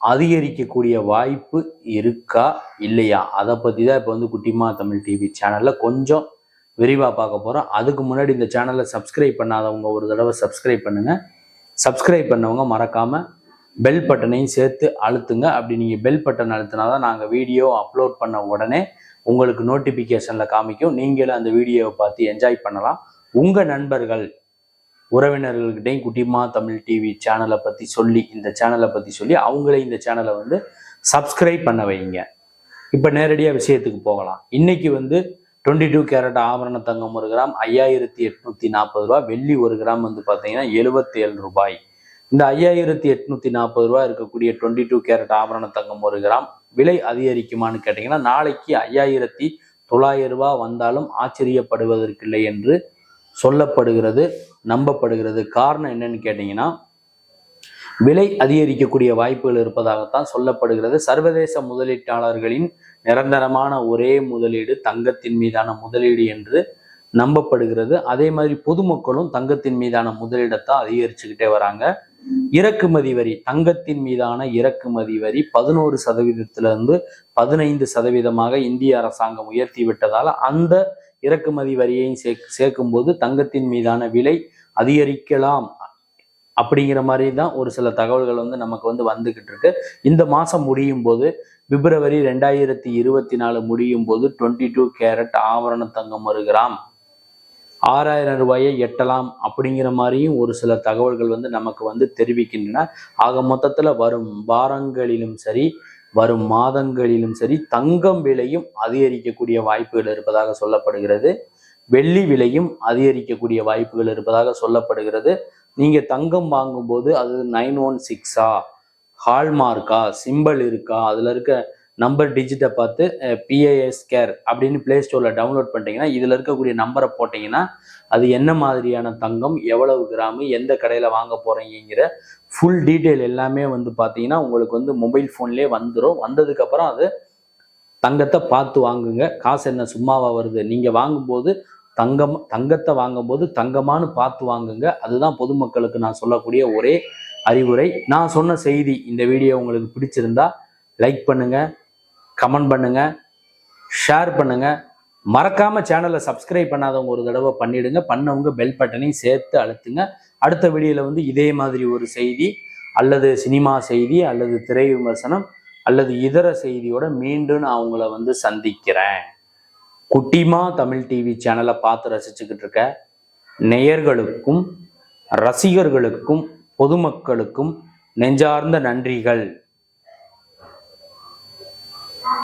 அதிகரிக்கக்கூடிய வாய்ப்பு இருக்கா இல்லையா? அதை பற்றி தான் இப்போ வந்து குட்டிமா தமிழ் டிவி சேனலில் கொஞ்சம் விரிவாக பார்க்க போகிறோம் அதுக்கு முன்னாடி இந்த சேனலை சப்ஸ்கிரைப் பண்ணாதவங்க ஒரு தடவை சப்ஸ்கிரைப் பண்ணுங்கள் சப்ஸ்கிரைப் பண்ணவங்க மறக்காமல் பெல் பட்டனையும் சேர்த்து அழுத்துங்க. அப்படி நீங்கள் பெல் பட்டன் அழுத்தினா தான் நாங்கள் வீடியோ அப்லோட் பண்ண உடனே உங்களுக்கு நோட்டிஃபிகேஷனில் காமிக்கும். நீங்களும் அந்த வீடியோவை பார்த்து என்ஜாய் பண்ணலாம். உங்கள் நண்பர்கள் உறவினர்கள்கிட்டையும் குட்டிமா தமிழ் டிவி சேனலை பற்றி சொல்லி இந்த சேனலை பற்றி சொல்லி அவங்களே இந்த சேனலை வந்து சப்ஸ்கிரைப் பண்ண வைங்க. இப்போ நேரடியாக விஷயத்துக்கு போகலாம். இன்னைக்கு வந்து டுவெண்ட்டி டூ கேரட் ஆபரண தங்கம் ஒரு கிராம் ஐயாயிரத்தி எட்நூத்தி நாற்பது ரூபா வெள்ளி ஒரு கிராம் வந்து பார்த்தீங்கன்னா எழுபத்தேழு ரூபாய். இந்த ஐயாயிரத்தி எட்நூத்தி நாற்பது ரூபா இருக்கக்கூடிய டுவெண்ட்டி டூ கேரட் ஆபரண தங்கம் ஒரு கிராம் விலை அதிகரிக்குமான்னு கேட்டிங்கன்னா நாளைக்கு ஐயாயிரத்தி தொள்ளாயிரம் ரூபாய் வந்தாலும் ஆச்சரியப்படுவதற்கில்லை என்று சொல்லப்படுகிறது நம்பப்படுகிறது. காரணம் என்னன்னு கேட்டிங்கன்னா விலை அதிகரிக்கக்கூடிய வாய்ப்புகள் இருப்பதாகத்தான் சொல்லப்படுகிறது. சர்வதேச முதலீட்டாளர்களின் நிரந்தரமான ஒரே முதலீடு தங்கத்தின் மீதான முதலீடு என்று நம்பப்படுகிறது. அதே மாதிரி பொதுமக்களும் தங்கத்தின் மீதான முதலீடத்தை அதிகரிச்சுக்கிட்டே வராங்க. இறக்குமதி வரி தங்கத்தின் மீதான இறக்குமதி வரி பதினோரு சதவீதத்திலிருந்து பதினைந்து சதவீதமாக இந்திய அரசாங்கம் உயர்த்தி விட்டதால் அந்த இறக்குமதி வரியையும் சே சேர்க்கும்போது தங்கத்தின் மீதான விலை அதிகரிக்கலாம். அப்படிங்கிற மாதிரி தான் ஒரு சில தகவல்கள் வந்து நமக்கு வந்து வந்துகிட்டு இருக்கு. இந்த மாசம் முடியும் போது பிப்ரவரி ரெண்டாயிரத்தி இருபத்தி நாலு முடியும் போது டுவெண்ட்டி டூ கேரட் ஆவரண தங்கம் ஒரு கிராம். ஆறாயிரம் ரூபாயை எட்டலாம் அப்படிங்கிற மாதிரியும் ஒரு சில தகவல்கள் வந்து நமக்கு வந்து தெரிவிக்கின்றன. ஆக மொத்தத்துல வரும் வாரங்களிலும் சரி வரும் மாதங்களிலும் சரி தங்கம் விலையும் அதிகரிக்கக்கூடிய வாய்ப்புகள் இருப்பதாக சொல்லப்படுகிறது. வெள்ளி விலையும் அதிகரிக்கக்கூடிய வாய்ப்புகள் இருப்பதாக சொல்லப்படுகிறது. நீங்க தங்கம் வாங்கும்போது அது நைன் ஒன் சிக்ஸா? ஹால்மார்க்கா சிம்பிள் இருக்கா? அதுல இருக்க நம்பர் டிஜிட்டை பார்த்து பிஏஎஸ் கேர் அப்படின்னு பிளே ஸ்டோரில் டவுன்லோட் பண்ணிட்டீங்கன்னா இதில் இருக்கக்கூடிய நம்பரை போட்டிங்கன்னா அது என்ன மாதிரியான தங்கம் எவ்வளவு கிராமு எந்த கடையில் வாங்க போகிறீங்கிற ஃபுல் டீட்டெயில் எல்லாமே வந்து பார்த்தீங்கன்னா உங்களுக்கு வந்து மொபைல் ஃபோன்லேயே வந்துடும் வந்ததுக்கப்புறம் அது தங்கத்தை பார்த்து வாங்குங்க. காசு என்ன சும்மாவாக வருது? நீங்கள் வாங்கும்போது தங்கம் தங்கத்தை வாங்கும்போது தங்கமானு பார்த்து வாங்குங்க. அதுதான் பொதுமக்களுக்கு நான் சொல்லக்கூடிய ஒரே அறிவுரை. நான் சொன்ன செய்தி இந்த வீடியோ உங்களுக்கு பிடிச்சிருந்தா லைக் பண்ணுங்கள் கமெண்ட் பண்ணுங்க ஷேர் பண்ணுங்க. மறக்காம சேனலை சப்ஸ்கிரைப் பண்ணாதவங்க ஒரு தடவை பண்ணிடுங்க. பண்ணவங்க பெல் பட்டனையும் சேர்த்து அழுத்துங்க. அடுத்த வீடியோல வந்து இதே மாதிரி ஒரு செய்தி அல்லது சினிமா செய்தி அல்லது திரை விமர்சனம் அல்லது இதர செய்தியோட மீண்டும் நான் உங்களை வந்து சந்திக்கிறேன். குட்டிமா தமிழ் டிவி சேனலை பார்த்து ரசிச்சுக்கிட்டு இருக்க நேயர்களுக்கும் ரசிகர்களுக்கும் பொதுமக்களுக்கும் நெஞ்சார்ந்த நன்றிகள்.